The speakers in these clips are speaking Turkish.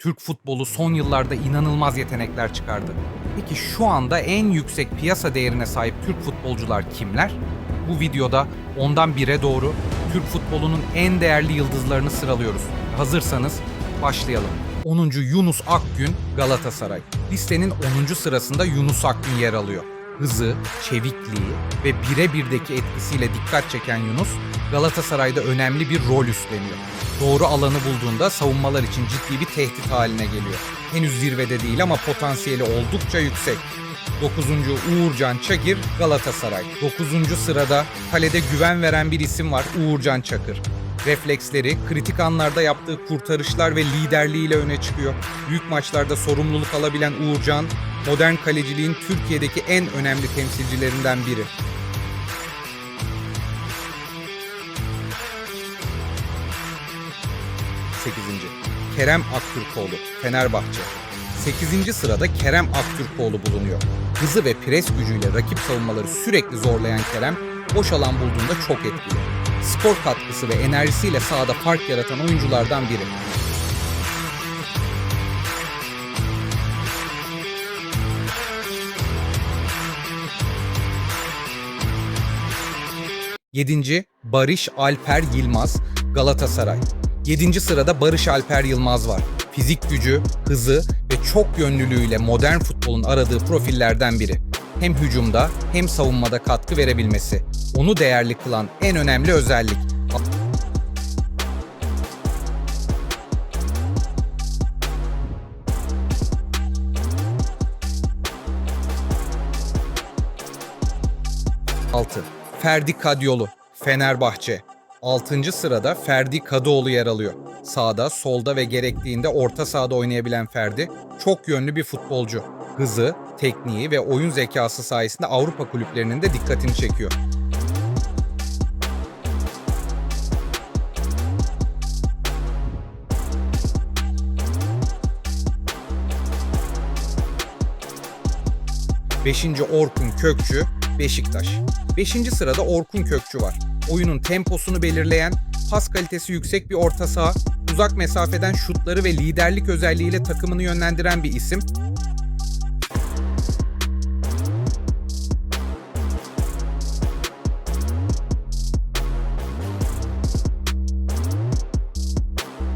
Türk futbolu son yıllarda inanılmaz yetenekler çıkardı. Peki şu anda en yüksek piyasa değerine sahip Türk futbolcular kimler? Bu videoda ondan bire doğru Türk futbolunun en değerli yıldızlarını sıralıyoruz. Hazırsanız başlayalım. 10. Yunus Akgün Galatasaray. Listenin 10. sırasında Yunus Akgün yer alıyor. Hızı, çevikliği ve birebirdeki etkisiyle dikkat çeken Yunus, Galatasaray'da önemli bir rol üstleniyor. Doğru alanı bulduğunda savunmalar için ciddi bir tehdit haline geliyor. Henüz zirvede değil ama potansiyeli oldukça yüksek. 9. Uğurcan Çakır Galatasaray. 9. sırada kalede güven veren bir isim var Uğurcan Çakır. Refleksleri, kritik anlarda yaptığı kurtarışlar ve liderliğiyle öne çıkıyor. Büyük maçlarda sorumluluk alabilen Uğurcan, modern kaleciliğin Türkiye'deki en önemli temsilcilerinden biri. Sekizinci. Kerem Aktürkoğlu, Fenerbahçe. 8. sırada Kerem Aktürkoğlu bulunuyor. Hızı ve pres gücüyle rakip savunmaları sürekli zorlayan Kerem, boş alan bulduğunda çok etkili. Skor katkısı ve enerjisiyle sahada fark yaratan oyunculardan biri. Yedinci Barış Alper Yılmaz Galatasaray. 7. sırada Barış Alper Yılmaz var. Fizik gücü, hızı ve çok yönlülüğüyle modern futbolun aradığı profillerden biri. Hem hücumda hem savunmada katkı verebilmesi. Onu değerli kılan en önemli özellik. Altı. Ferdi Kadyolu, Fenerbahçe. 6. sırada Ferdi Kadıoğlu yer alıyor. Sağda, solda ve gerektiğinde orta sahada oynayabilen Ferdi çok yönlü bir futbolcu. Hızı, tekniği ve oyun zekası sayesinde Avrupa kulüplerinin de dikkatini çekiyor. Beşinci Orkun Kökçü, Beşiktaş. Beşinci sırada Orkun Kökçü var. Oyunun temposunu belirleyen, pas kalitesi yüksek bir orta saha, uzak mesafeden şutları ve liderlik özelliğiyle takımını yönlendiren bir isim.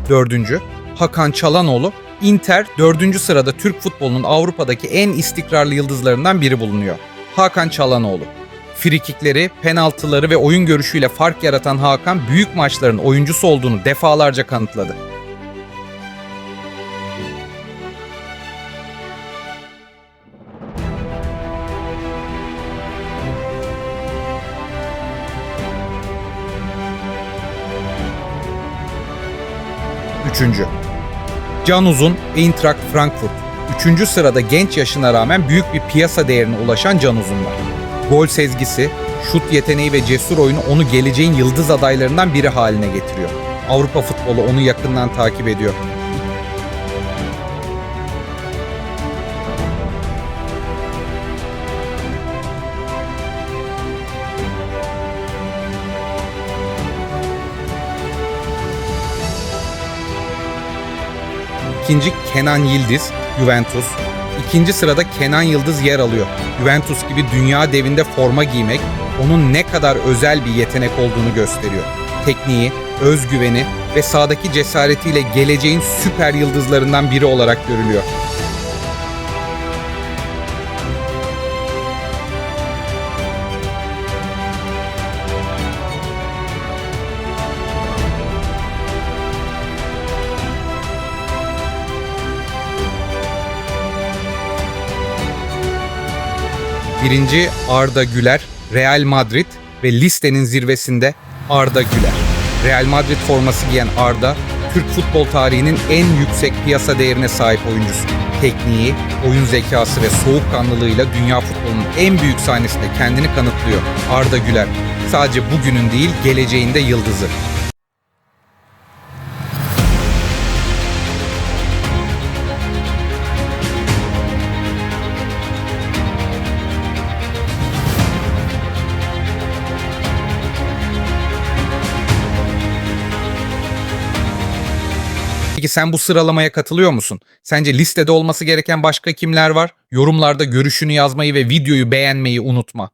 Dördüncü, Hakan Çalanoğlu. Inter dördüncü sırada Türk futbolunun Avrupa'daki en istikrarlı yıldızlarından biri bulunuyor. Hakan Çalanoğlu. Frikikleri, penaltıları ve oyun görüşüyle fark yaratan Hakan büyük maçların oyuncusu olduğunu defalarca kanıtladı. Üçüncü. Can Uzun, Eintracht Frankfurt. Üçüncü sırada genç yaşına rağmen büyük bir piyasa değerine ulaşan Can Uzun var. Gol sezgisi, şut yeteneği ve cesur oyunu onu geleceğin yıldız adaylarından biri haline getiriyor. Avrupa futbolu onu yakından takip ediyor. İkinci Kenan Yıldız, Juventus. İkinci sırada Kenan Yıldız yer alıyor. Juventus gibi dünya devinde forma giymek onun ne kadar özel bir yetenek olduğunu gösteriyor. Tekniği, özgüveni ve sahadaki cesaretiyle geleceğin süper yıldızlarından biri olarak görülüyor. Birinci Arda Güler, Real Madrid ve listenin zirvesinde Arda Güler. Real Madrid forması giyen Arda, Türk futbol tarihinin en yüksek piyasa değerine sahip oyuncusu. Tekniği, oyun zekası ve soğukkanlılığıyla dünya futbolunun en büyük sahnesinde kendini kanıtlıyor. Arda Güler, sadece bugünün değil geleceğinde yıldızı. Peki sen bu sıralamaya katılıyor musun? Sence listede olması gereken başka kimler var? Yorumlarda görüşünü yazmayı ve videoyu beğenmeyi unutma.